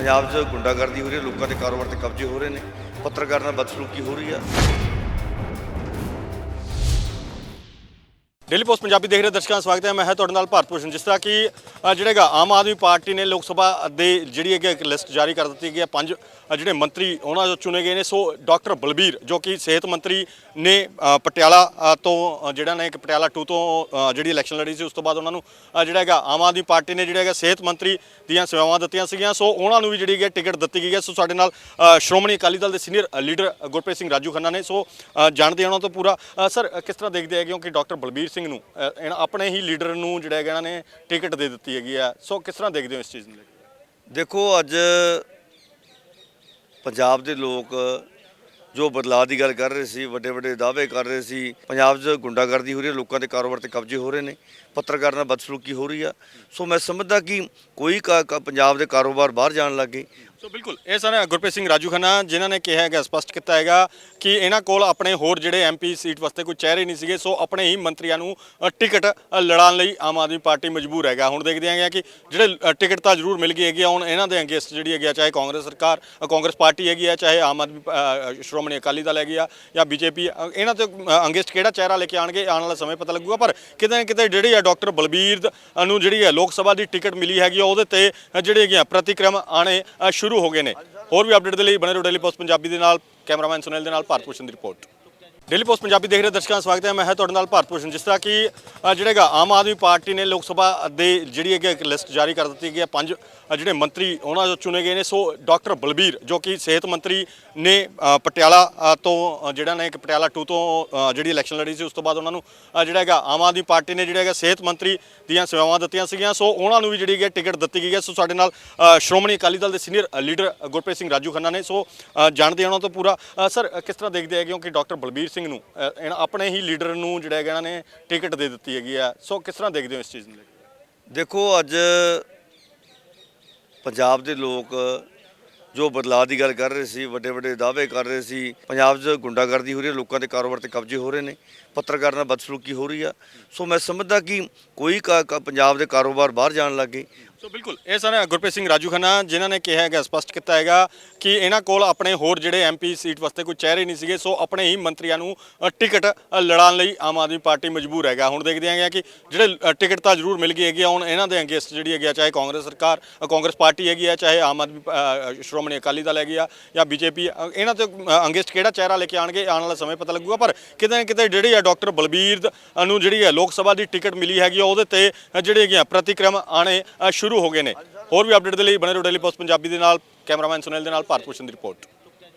ਪੰਜਾਬ 'ਚ ਗੁੰਡਾਗਰਦੀ ਹੋ ਰਹੀ ਹੈ, ਲੋਕਾਂ ਦੇ ਕਾਰੋਬਾਰ ਤੇ ਕਬਜ਼ੇ ਹੋ ਰਹੇ ਨੇ, ਪੱਤਰਕਾਰਾਂ ਨਾਲ ਬਦਸਲੂਕੀ ਹੋ ਰਹੀ ਆ। ਡੇਲੀ ਪੋਸਟ ਪੰਜਾਬੀ ਦੇਖ ਰਹੇ ਦਰਸ਼ਕਾਂ ਦਾ ਸਵਾਗਤ ਹੈ। ਮੈਂ ਹਾਂ ਤੁਹਾਡੇ ਨਾਲ ਭਾਰਤ ਭੂਸ਼ਣ। ਜਿਸ ਤਰ੍ਹਾਂ ਕਿ ਅ, ਹੈਗਾ ਆਮ ਆਦਮੀ ਪਾਰਟੀ ਨੇ ਲੋਕ ਸਭਾ ਦੇ ਜਿਹੜੀ ਹੈਗੀ ਇੱਕ ਲਿਸਟ ਜਾਰੀ ਕਰ ਦਿੱਤੀ ਗਈ ਹੈ। ਪੰਜ ਜਿਹੜੇ ਮੰਤਰੀ ਉਹਨਾਂ ਜੋ ਚੁਣੇ ਗਏ ਨੇ। ਸੋ ਡਾਕਟਰ ਬਲਬੀਰ ਜੋ ਕਿ ਸਿਹਤ ਮੰਤਰੀ ਨੇ ਪਟਿਆਲਾ ਤੋਂ ਜਿਹੜਾ ਨੇ ਇੱਕ ਪਟਿਆਲਾ 2 ਤੋਂ ਜਿਹੜੀ ਇਲੈਕਸ਼ਨ ਲੜੀ ਸੀ ਉਸ ਤੋਂ ਬਾਅਦ ਉਹਨਾਂ ਨੂੰ ਜਿਹੜਾ ਹੈਗਾ ਆਮ ਆਦਮੀ ਪਾਰਟੀ ਨੇ ਜਿਹੜਾ ਹੈਗਾ ਸਿਹਤ ਮੰਤਰੀ ਦੀਆਂ ਸੇਵਾਵਾਂ ਦਿੱਤੀਆਂ ਸੀਗੀਆਂ। ਸੋ ਉਹਨਾਂ ਨੂੰ ਵੀ ਜਿਹੜੀ ਹੈਗੀ ਟਿਕਟ ਦਿੱਤੀ ਗਈ ਹੈ। ਸੋ ਸਾਡੇ ਨਾਲ ਸ਼੍ਰੋਮਣੀ ਅਕਾਲੀ ਦਲ ਦੇ ਸੀਨੀਅਰ ਲੀਡਰ ਗੁਰਪ੍ਰੀਤ ਸਿੰਘ ਰਾਜੂ ਖੰਨਾ ਨੇ। ਸੋ ਜਾਣਦੇ ਉਹਨਾਂ ਤੋਂ ਪੂਰਾ। ਸਰ ਕਿਸ ਤਰ੍ਹਾਂ ਦੇਖਦੇ ਹੈਗੇ ਹੋ ਕਿ ਡਾਕਟਰ ਬਲਬੀਰ ਸਿੰਘ ਨੂੰ ਅ, ਆਪਣੇ ਹੀ ਲੀਡਰ ਨੂੰ ਜਿਹੜਾ ਹੈਗਾ ਇਹਨਾਂ ਨੇ ਟਿਕਟ ਦੇ ਦਿੱਤੀ ਹੈਗੀ ਆ। ਸੋ ਕਿਸ ਤਰ੍ਹਾਂ ਦੇਖਦੇ ਹੋ ਇਸ ਚੀਜ਼ ਨੂੰ ਲੈ ਕੇ? ਦੇਖੋ ਅੱਜ ਪੰਜਾਬ ਦੇ ਲੋਕ ਜੋ ਬਦਲਾਅ ਦੀ ਗੱਲ ਕਰ ਰਹੇ ਸੀ ਵੱਡੇ ਵੱਡੇ ਦਾਅਵੇ ਕਰ ਰਹੇ ਸੀ ਪੰਜਾਬ 'ਚ ਗੁੰਡਾਗਰਦੀ ਹੋ ਰਹੀ ਹੈ ਲੋਕਾਂ ਦੇ ਕਾਰੋਬਾਰ ਤੇ ਕਬਜ਼ੇ ਹੋ ਰਹੇ ਨੇ ਪੱਤਰਕਾਰਾਂ ਨਾਲ ਬਦਸਲੂਕੀ ਹੋ ਰਹੀ ਆ। ਸੋ ਮੈਂ ਸਮਝਦਾ ਕਿ ਕੋਈ ਕਾ- ਕਾ- ਪੰਜਾਬ ਦੇ ਕਾਰੋਬਾਰ ਬਾਹਰ ਜਾਣ ਲੱਗੇ ਸੋ ਬਿਲਕੁਲ ਇਹ ਸਨ ਗੁਰਪ੍ਰੀਤ ਸਿੰਘ ਰਾਜੂ ਖੰਨਾ ਜਿਨ੍ਹਾਂ ਨੇ ਕਿਹਾ ਹੈਗਾ ਸਪਸ਼ਟ ਕੀਤਾ ਹੈਗਾ ਕਿ ਇਹਨਾਂ ਕੋਲ ਆਪਣੇ ਹੋਰ ਜਿਹੜੇ ਐਮਪੀ ਸੀਟ ਵਾਸਤੇ ਕੋਈ ਚਿਹਰੇ ਨਹੀਂ ਸੀਗੇ ਸੋ ਆਪਣੇ ਹੀ ਮੰਤਰੀਆਂ ਨੂੰ ਟਿਕਟ ਲੜਾਉਣ ਲਈ ਆਮ ਆਦਮੀ ਪਾਰਟੀ ਮਜਬੂਰ ਹੈਗਾ। ਹੁਣ ਦੇਖਦੇ ਹੈਗੇ ਕਿ ਜਿਹੜੇ ਟਿਕਟ ਤਾਂ ਜ਼ਰੂਰ ਮਿਲ ਗਈ ਹੈਗੀ ਆ, ਹੁਣ ਇਹਨਾਂ ਦੇ ਅਗੇਂਸਟ ਜਿਹੜੀ ਹੈਗੀ ਆ ਚਾਹੇ ਕਾਂਗਰਸ ਸਰਕਾਰ ਕਾਂਗਰਸ ਪਾਰਟੀ ਹੈਗੀ ਆ ਚਾਹੇ ਆਮ ਆਦਮੀ ਅ, ਸ਼੍ਰੋਮਣੀ ਅਕਾਲੀ ਦਲ ਹੈਗੀ ਆ ਜਾਂ ਬੀਜੇਪੀ ਇਹਨਾਂ ਤੇ ਅਗੇਂਸਟ ਕਿਹੜਾ ਚਿਹਰਾ ਲੈ ਕੇ ਆਣਗੇ ਆਉਣ ਵਾਲਾ ਸਮੇਂ ਪਤਾ ਲੱਗੂਗਾ ਪਰ ਕਿਤੇ ਨਾ ਕਿਤੇ ਜਿਹੜੀ ਆ ਡਾਕਟਰ ਬਲਬੀਰ ਨੂੰ ਜਿਹੜੀ ਹੈ ਲੋਕ ਸਭਾ ਦੀ ਟਿਕਟ ਮਿਲੀ ਹੈਗੀ ਆ, ਉਹਦੇ ਤੇ ਜਿਹੜੀ ਹੈਗੀ ਆ ਪ੍ਰਤੀਕਰਮ ਆਣੇ ਸ਼ੁਰੂ ਸ਼ੁਰੂ ਹੋ ਗਏ ਨੇ। ਹੋਰ ਵੀ ਅਪਡੇਟ ਦੇ ਲਈ ਬਣੇ ਰਹੋ ਡੇਲੀ ਪੋਸਟ ਪੰਜਾਬੀ ਦੇ ਨਾਲ, ਕੈਮਰਾਮੈਨ ਸੁਨੀਲ ਦੇ ਨਾਲ, ਭਾਰਤ ਭੂਸ਼ਣ ਦੀ ਰਿਪੋਰਟ। ਡੇਲੀ ਪੋਸਟ ਪੰਜਾਬੀ ਦੇਖ ਰਹੇ ਦਰਸ਼ਕਾਂ ਦਾ ਸਵਾਗਤ ਹੈ। ਮੈਂ ਹਾਂ ਤੁਹਾਡੇ ਨਾਲ ਭਾਰਤ ਭੂਸ਼ਣ। ਜਿਸ ਤਰ੍ਹਾਂ ਕਿ ਅ, ਹੈਗਾ ਆਮ ਆਦਮੀ ਪਾਰਟੀ ਨੇ ਲੋਕ ਸਭਾ ਦੇ ਜਿਹੜੀ ਹੈਗੀ ਇੱਕ ਲਿਸਟ ਜਾਰੀ ਕਰ ਦਿੱਤੀ ਗਈ ਹੈ। ਪੰਜ ਜਿਹੜੇ ਮੰਤਰੀ ਉਹਨਾਂ ਜੋ ਚੁਣੇ ਗਏ ਨੇ। ਸੋ ਡਾਕਟਰ ਬਲਬੀਰ ਜੋ ਕਿ ਸਿਹਤ ਮੰਤਰੀ ਨੇ ਪਟਿਆਲਾ ਤੋਂ ਜਿਹੜਾ ਨੇ ਇੱਕ ਪਟਿਆਲਾ 2 ਤੋਂ ਜਿਹੜੀ ਇਲੈਕਸ਼ਨ ਲੜੀ ਸੀ ਉਸ ਤੋਂ ਬਾਅਦ ਉਹਨਾਂ ਨੂੰ ਜਿਹੜਾ ਹੈਗਾ ਆਮ ਆਦਮੀ ਪਾਰਟੀ ਨੇ ਜਿਹੜਾ ਹੈਗਾ ਸਿਹਤ ਮੰਤਰੀ ਦੀਆਂ ਸੇਵਾਵਾਂ ਦਿੱਤੀਆਂ ਸੀਗੀਆਂ। ਸੋ ਉਹਨਾਂ ਨੂੰ ਵੀ ਜਿਹੜੀ ਹੈਗੀ ਟਿਕਟ ਦਿੱਤੀ ਗਈ ਹੈ। ਸੋ ਸਾਡੇ ਨਾਲ ਸ਼੍ਰੋਮਣੀ ਅਕਾਲੀ ਦਲ ਦੇ ਸੀਨੀਅਰ ਲੀਡਰ ਗੁਰਪ੍ਰੀਤ ਸਿੰਘ ਰਾਜੂ ਖੰਨਾ ਨੇ। ਸੋ ਜਾਣਦੇ ਉਹਨਾਂ ਤੋਂ ਪੂਰਾ। ਸਰ ਕਿਸ ਤਰ੍ਹਾਂ ਦੇਖਦੇ ਹੈਗੇ ਹੋ ਕਿ ਡਾਕਟਰ ਬਲਬੀਰ ਸਿੰਘ ਨੂੰ ਆਪਣੇ ਹੀ ਲੀਡਰ ਨੂੰ ਜਿਹੜਾ ਹੈਗਾ ਇਹਨਾਂ ਨੇ ਟਿਕਟ ਦੇ ਦਿੱਤੀ ਹੈਗੀ ਆ। ਸੋ ਕਿਸ ਤਰ੍ਹਾਂ ਦੇਖਦੇ ਹੋ ਇਸ ਚੀਜ਼ ਨੂੰ ਦੇਖੋ, ਅੱਜ ਪੰਜਾਬ ਦੇ ਲੋਕ ਜੋ ਬਦਲਾਅ ਦੀ ਗੱਲ ਕਰ ਰਹੇ ਸੀ ਵੱਡੇ ਵੱਡੇ ਦਾਅਵੇ ਕਰ ਰਹੇ ਸੀ, ਪੰਜਾਬ 'ਚ ਗੁੰਡਾਗਰਦੀ ਹੋ ਰਹੀ ਹੈ, ਲੋਕਾਂ ਦੇ ਕਾਰੋਬਾਰ ਤੇ ਕਬਜ਼ੇ ਹੋ ਰਹੇ ਨੇ, ਪੱਤਰਕਾਰਾਂ ਨਾਲ ਬਦਸਲੂਕੀ ਹੋ ਰਹੀ ਆ। ਸੋ ਮੈਂ ਸਮਝਦਾ ਕਿ ਕੋਈ ਕਾ- ਪੰਜਾਬ ਦੇ ਕਾਰੋਬਾਰ ਬਾਹਰ ਜਾਣ ਲੱਗੇ ਸੋ ਬਿਲਕੁਲ ਇਹ ਸਨ ਗੁਰਪ੍ਰੀਤ ਸਿੰਘ ਰਾਜੂ ਖੰਨਾ ਜਿਨ੍ਹਾਂ ਨੇ ਕਿਹਾ ਹੈਗਾ ਸਪਸ਼ਟ ਕੀਤਾ ਹੈਗਾ ਕਿ ਇਹਨਾਂ ਕੋਲ ਆਪਣੇ ਹੋਰ ਜਿਹੜੇ ਐਮਪੀ ਸੀਟ ਵਾਸਤੇ ਕੋਈ ਚਿਹਰੇ ਨਹੀਂ ਸੀਗੇ ਸੋ ਆਪਣੇ ਹੀ ਮੰਤਰੀਆਂ ਨੂੰ ਟਿਕਟ ਲੜਾਉਣ ਲਈ ਆਮ ਆਦਮੀ ਪਾਰਟੀ ਮਜਬੂਰ ਹੈਗਾ। ਹੁਣ ਦੇਖਦੇ ਹੈਗੇ ਕਿ ਜਿਹੜੇ ਟਿਕਟ ਤਾਂ ਜ਼ਰੂਰ ਮਿਲ ਗਈ ਹੈਗੀ ਆ, ਹੁਣ ਇਹਨਾਂ ਦੇ ਅਗੇਂਸਟ ਜਿਹੜੀ ਹੈਗੀ ਆ, ਚਾਹੇ ਕਾਂਗਰਸ ਸਰਕਾਰ ਕਾਂਗਰਸ ਪਾਰਟੀ ਹੈਗੀ ਆ ਚਾਹੇ ਆਮ ਆਦਮੀ ਸ਼੍ਰੋਮਣੀ ਅਕਾਲੀ ਦਲ ਹੈਗੀ ਆ ਜਾਂ ਬੀਜੇਪੀ ਇਹਨਾਂ ਤੇ ਅਗੇਂਸਟ ਕਿਹੜਾ ਚਿਹਰਾ ਲੈ ਕੇ ਆਣਗੇ ਆਉਣ ਵਾਲਾ ਸਮੇਂ ਪਤਾ ਲੱਗੂਗਾ ਪਰ ਕਿਤੇ ਨਾ ਕਿਤੇ ਜਿਹੜੀ ਆ ਡਾਕਟਰ ਬਲਬੀਰ ਨੂੰ ਜਿਹੜੀ ਹੈ ਲੋਕ ਸਭਾ ਦੀ ਟਿਕਟ ਮਿਲੀ ਹੈਗੀ ਆ, ਉਹਦੇ ਤੇ ਜਿਹੜੀ ਹੈਗੀ ਆ ਪ੍ਰਤੀਕਰਮ ਆਣੇ ਸ਼ੁਰੂ ਸ਼ੁਰੂ ਹੋ ਗਏ ਨੇ। ਹੋਰ ਵੀ ਅਪਡੇਟ ਦੇ ਲਈ ਬਣੇ ਰਹੋ ਡੇਲੀ ਪੋਸਟ ਪੰਜਾਬੀ ਦੇ ਨਾਲ, ਕੈਮਰਾਮੈਨ ਸੁਨੀਲ ਦੇ ਨਾਲ, ਭਾਰਤ ਭੂਸ਼ਣ ਦੀ ਰਿਪੋਰਟ।